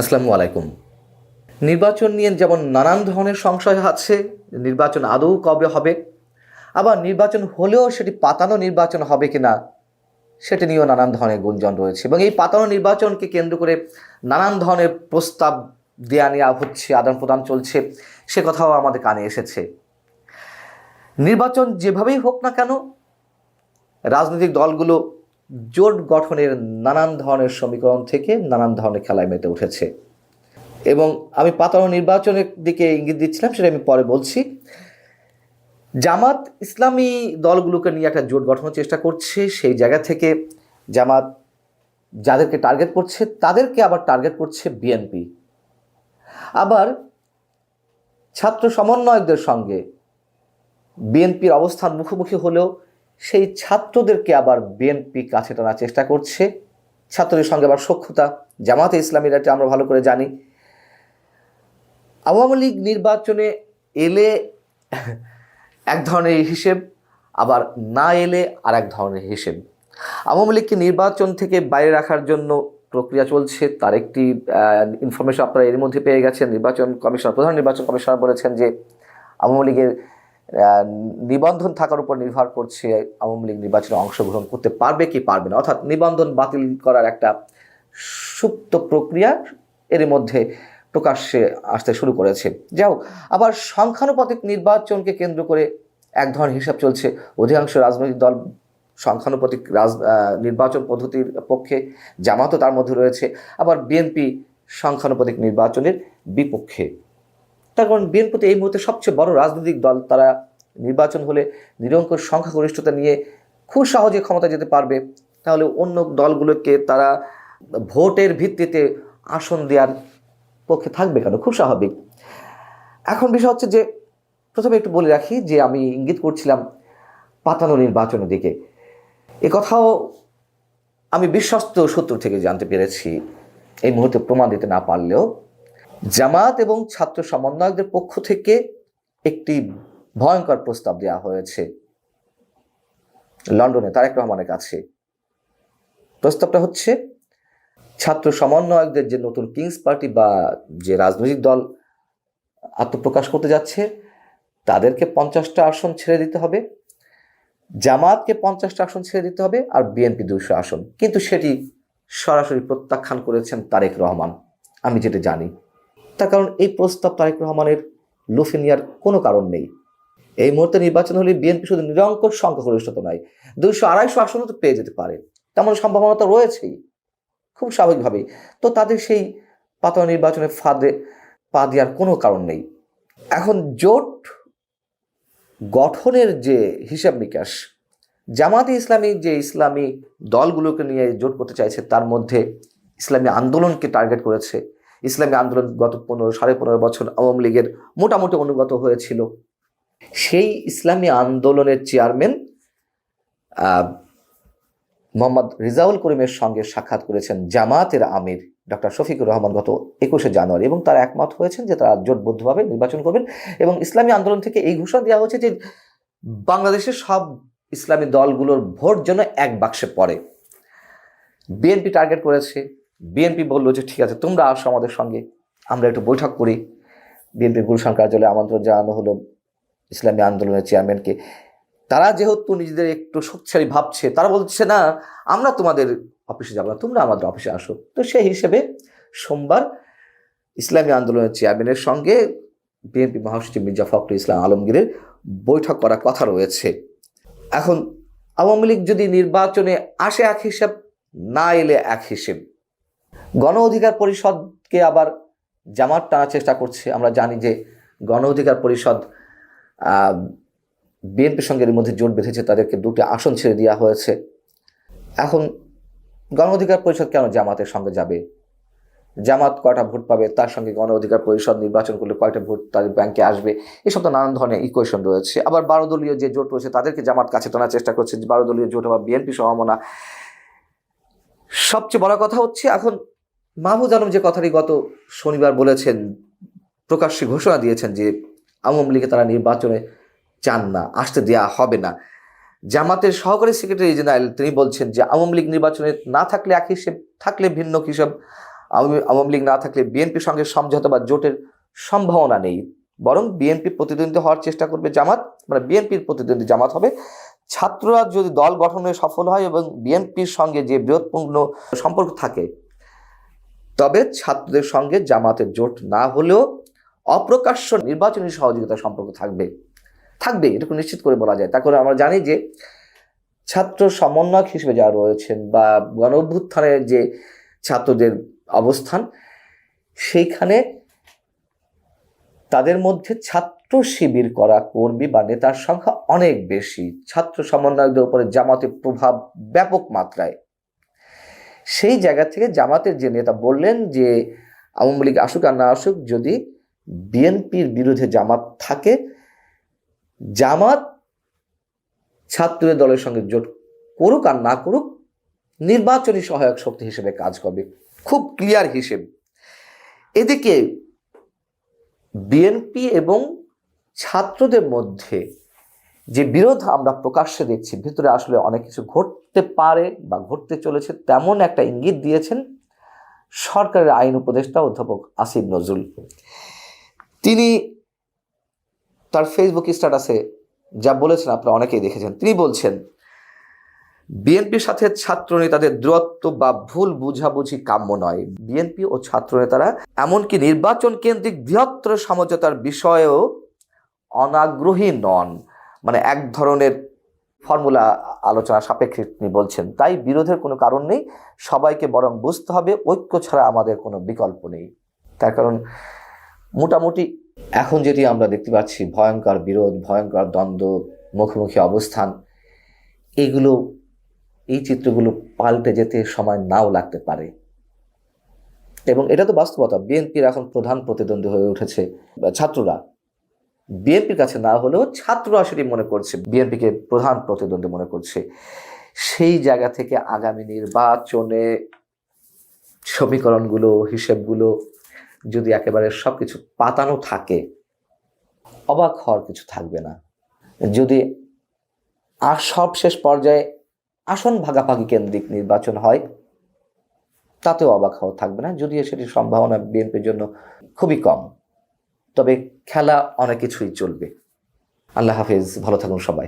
আসসালামু আলাইকুম। নির্বাচন নিয়ে যেমন নানান ধরনের সংশয় আছে, নির্বাচন আদৌ কবে হবে? আবার নির্বাচন হলেও সেটি পাতানো নির্বাচন হবে কি না সেটা নিয়েও নানান ধরনের গুঞ্জন রয়েছে এবং এই পাতানো নির্বাচনকে কেন্দ্র করে নানান ধরনের প্রস্তাব দেয়া নেওয়া হচ্ছে, আদান প্রদান চলছে, সে কথাও আমাদের কানে এসেছে। নির্বাচন যেভাবেই হোক না কেন, রাজনৈতিক দলগুলো জোট গঠনের নানান ধরনের সমীকরণ থেকে নানান ধরনের খেলায় মেতে উঠেছে। এবং আমি পাতানো নির্বাচনের দিকে ইঙ্গিত দিচ্ছিলাম, সেটা আমি পরে বলছি। জামাত ইসলামী দলগুলোকে নিয়ে একটা জোট গঠনের চেষ্টা করছে, সেই জায়গা থেকে জামাত যাদেরকে টার্গেট করছে, তাদেরকে আবার টার্গেট করছে বিএনপি। আবার ছাত্র সমন্বয়কদের সঙ্গে বিএনপির অবস্থান মুখোমুখি হলেও সেই ছাত্রদেরকে আবার বিএনপি কাছে টানার চেষ্টা করছে। ছাত্রদের সঙ্গে আবার সক্ষতা জামাতে ইসলামীরা এটা আমরা ভালো করে জানি। আওয়ামী লীগ নির্বাচনে এলে এক ধরনের হিসেব, আবার না এলে আর এক ধরনের হিসেব। আওয়ামী লীগকে নির্বাচন থেকে বাইরে রাখার জন্য প্রক্রিয়া চলছে। তার একটি ইনফরমেশন আপনারা এর মধ্যে পেয়ে গেছেন। নির্বাচন কমিশনার, প্রধান নির্বাচন কমিশনার বলেছেন যে আওয়ামী লীগের নিবন্ধন থাকার উপর নির্ভর করছে আওয়ামী লীগ নির্বাচনে অংশগ্রহণ করতে পারবে কি পারবে না। অর্থাৎ নিবন্ধন বাতিল করার একটা সুপ্ত প্রক্রিয়া এর মধ্যে প্রকাশ্যে আসতে শুরু করেছে। যাই হোক, আবার সংখ্যানুপাতিক নির্বাচনকে কেন্দ্র করে এক ধরনের হিসাব চলছে। অধিকাংশ রাজনৈতিক দল সংখ্যানুপাতিক রাজ নির্বাচন পদ্ধতির পক্ষে জামাতও তার মধ্যে রয়েছে। আবার বিএনপি সংখ্যানুপাতিক নির্বাচনের বিপক্ষে তার কারণ বিএনপিতে এই মুহূর্তে সবচেয়ে বড় রাজনৈতিক দল তারা নির্বাচন হলে নিরঙ্কুশ সংখ্যাগরিষ্ঠতা নিয়ে খুব সহজে ক্ষমতা যেতে পারবে, তাহলে অন্য দলগুলোকে তারা ভোটের ভিত্তিতে আসন দেওয়ার পক্ষে থাকবে কেন? খুব স্বাভাবিক। এখন বিষয় হচ্ছে যে, প্রথমে একটু বলে রাখি যে, আমি ইঙ্গিত করছিলাম পাতানো নির্বাচনের দিকে। এ কথাও আমি বিশ্বস্ত সূত্র থেকে জানতে পেরেছি। এই মুহূর্তে প্রমাণ দিতে না পারলেও জামাত এবং ছাত্র সমন্বয়কদের পক্ষ থেকে একটি ভয়ঙ্কর প্রস্তাব দেওয়া হয়েছে। লন্ডনে তারেক রহমানের কাছে। প্রস্তাবটা হচ্ছে, ছাত্র সমন্বয়কদের যে নতুন কিংস পার্টি বা যে রাজনৈতিক দল আত্মপ্রকাশ করতে যাচ্ছে, তাদেরকে পঞ্চাশটা আসন ছেড়ে দিতে হবে। জামাতকে পঞ্চাশটা আসন ছেড়ে দিতে হবে আর বিএনপি দুশো আসন। কিন্তু সেটি সরাসরি প্রত্যাখ্যান করেছেন তারেক রহমান। আমি যেটা জানি। তার কারণ এই প্রস্তাব তারেক রহমানের লুফে নেওয়ার কোনো কারণ নেই। এই মুহূর্তে নির্বাচন হলে বিএনপি শুধু নিরঙ্কুশ সংখ্যাগরিষ্ঠতা নয়, দুইশো আড়াইশো আসনও তো পেয়ে যেতে পারে। তেমন সম্ভাবনা তো রয়েছেই, খুব স্বাভাবিকভাবেই। তো তাদের সেই পাতা নির্বাচনে ফাঁদে পা দেওয়ার কোনো কারণ নেই। এখন জোট গঠনের যে হিসাব নিকাশ, জামাতে ইসলামী যে ইসলামী দলগুলোকে নিয়ে জোট করতে চাইছে, তার মধ্যে ইসলামী আন্দোলনকে টার্গেট করেছে ইসলামী আন্দোলন গত পনেরো, সাড়ে পনেরো বছর আওয়ামী লীগের মোটামুটি অনুগত হয়েছিল। সেই ইসলামী আন্দোলনের চেয়ারম্যান মোহাম্মদ রিজাউল করিমের সঙ্গে সাক্ষাৎ করেছেন জামাতের আমির ডক্টর শফিকুর রহমান গত একুশে জানুয়ারি এবং তারা একমত হয়েছেন যে তারা জোটবদ্ধভাবে নির্বাচন করবেন এবং ইসলামী আন্দোলন থেকে এই ঘোষণা দেওয়া হয়েছে যে বাংলাদেশের সব ইসলামী দলগুলোর ভোট যেন এক বাক্সে পড়ে। বিএনপি টার্গেট করেছে বিএনপি বলল যে, ঠিক আছে, তোমরা আসো আমাদের সঙ্গে। আমরা একটু বৈঠক করি। বিএনপি গুলশান কার্যালয়ে আমন্ত্রণ জানানো হলো ইসলামী আন্দোলনের চেয়ারম্যানকে। তারা যেহেতু নিজেদের একটু শক্তিশালী ভাবছে, তারা বলছে, না, আমরা তোমাদের অফিসে যাব না, তোমরা আমাদের অফিসে আসো। তো সেই হিসেবে সোমবার ইসলামী আন্দোলনের চেয়ারম্যানের সঙ্গে বিএনপি মহাসচিব মির্জা ফখরুল ইসলাম আলমগীরের বৈঠক করার কথা রয়েছে। এখন আওয়ামী লীগ যদি নির্বাচনে আসে এক হিসাব, না এলে এক হিসেব গণ অধিকার পরিষদকে আবার জামাত টানার চেষ্টা করছে। আমরা জানি যে গণ অধিকার পরিষদ বিএনপির সঙ্গে এর মধ্যে জোট বেঁধেছে, তাদেরকে দুটো আসন ছেড়ে দেওয়া হয়েছে। এখন গণ অধিকার পরিষদ কেন জামাতের সঙ্গে যাবে? জামাত কয়টা ভোট পাবে? তার সঙ্গে গণ অধিকার পরিষদ নির্বাচন করলে কয়টা ভোট তাদের ব্যাংকে আসবে? এসব তো নানান ধরনের ইকুয়েশন রয়েছে। আবার বারো দলীয় যে জোট রয়েছে, তাদেরকে জামাত কাছে টানার চেষ্টা করছে। বারো দলীয় জোট আবার বিএনপি সম্ভাবনা সবচেয়ে বড় কথা হচ্ছে, এখন মাহবুজ আলম যে কথাটি গত শনিবার বলেছেন, প্রকাশ্যে ঘোষণা দিয়েছেন যে আওয়ামী লীগে তারা নির্বাচনে চান না, আসতে দেওয়া হবে না। জামাতের সহকারী সেক্রেটারি জেনারেল তিনি বলছেন যে আওয়ামী লীগ নির্বাচনে না থাকলে এক হিসেব থাকলে ভিন্ন হিসাব আওয়ামী লীগ না থাকলে বিএনপির সঙ্গে সমঝোতা বা জোটের সম্ভাবনা নেই। বরং বিএনপি প্রতিদ্বন্দ্বী হওয়ার চেষ্টা করবে জামাত মানে বিএনপির প্রতিদ্বন্দ্বী জামাত হবে। ছাত্ররা যদি দল গঠনে সফল হয় এবং বিএনপির সঙ্গে যে বৃহৎপূর্ণ সম্পর্ক থাকে তবে ছাত্রদের সঙ্গে জামাতের জোট না হলেও অপ্রকাশ্য নির্বাচনী সহযোগিতা সম্পর্ক থাকবে। থাকবে, এটুকু নিশ্চিত করে বলা যায়। তারপরে আমরা জানি যে ছাত্র সমন্বয়ক হিসেবে যারা রয়েছেন বা গণ অভ্যুত্থানের যে ছাত্রদের অবস্থান, সেইখানে তাদের মধ্যে ছাত্র শিবির করা কর্মী বা নেতার সংখ্যা অনেক বেশি। ছাত্র সমন্বয়কদের উপরে জামাতের প্রভাব ব্যাপক মাত্রায়। সেই জায়গা থেকে জামাতের যে নেতা বললেন যে আওয়ামী লীগ আসুক আর না আসুক, যদি বিএনপির বিরুদ্ধে জামাত থাকে, জামাত ছাত্রদের দলের সঙ্গে জোট করুক আর না করুক, নির্বাচনী সহায়ক শক্তি হিসেবে কাজ করবে। খুব ক্লিয়ার হিসেব। এদিকে বিএনপি এবং ছাত্রদের মধ্যে যে বিরোধ আমরা প্রকাশ্যে দেখছি, ভিতরে আসলে অনেক কিছু ঘটতে পারে বা ঘটতে চলেছে, তেমন একটা ইঙ্গিত দিয়েছেন সরকারের আইন উপদেষ্টা অধ্যাপক আসিফ নজরুল। তিনি তার ফেসবুক স্ট্যাটাসে যা বলেছেন আপনারা অনেকেই দেখেছেন, তিনি বলছেন, বিএনপির সাথে ছাত্র নেতাদের দূরত্ব বা ভুল বুঝাবুঝি কাম্য নয়। বিএনপি ও ছাত্র নেতারা এমনকি নির্বাচন কেন্দ্রিক বৃহত্তর সমঝোতার বিষয়েও অনাগ্রহী নন। মানে এক ধরনের ফর্মুলা আলোচনা সাপেক্ষে তিনি বলছেন। তাই বিরোধের কোনো কারণ নেই, সবাইকে বরং বুঝতে হবে, ঐক্য ছাড়া আমাদের কোনো বিকল্প নেই। তার কারণ মোটামুটি এখন যেটি আমরা দেখতে পাচ্ছি, ভয়ঙ্কর বিরোধ, ভয়ঙ্কর দ্বন্দ্ব, মুখোমুখি অবস্থান, এগুলো, এই চিত্রগুলো পাল্টে যেতে সময় নাও লাগতে পারে। এবং এটা তো বাস্তবতা। বিএনপির এখন প্রধান প্রতিদ্বন্দ্বী হয়ে উঠেছে ছাত্ররা। বিএনপির কাছে না হলেও ছাত্ররা সেটি মনে করছে, বিএনপিকে প্রধান প্রতিদ্বন্দ্বী মনে করছে। সেই জায়গা থেকে আগামী নির্বাচনে সমীকরণগুলো, হিসেবগুলো যদি একেবারে সব কিছু পাতানো থাকে, অবাক হওয়ার কিছু থাকবে না। যদি আর সবশেষ পর্যায়ে আসন ভাগাভাগি কেন্দ্রিক নির্বাচন হয়, তাতেও অবাক হওয়া থাকবে না, যদিও সেটির সম্ভাবনা বিএনপির জন্য খুবই কম। তবে খেলা অনেক কিছুই চলবে। আল্লাহ হাফিজ ভালো থাকুন সবাই।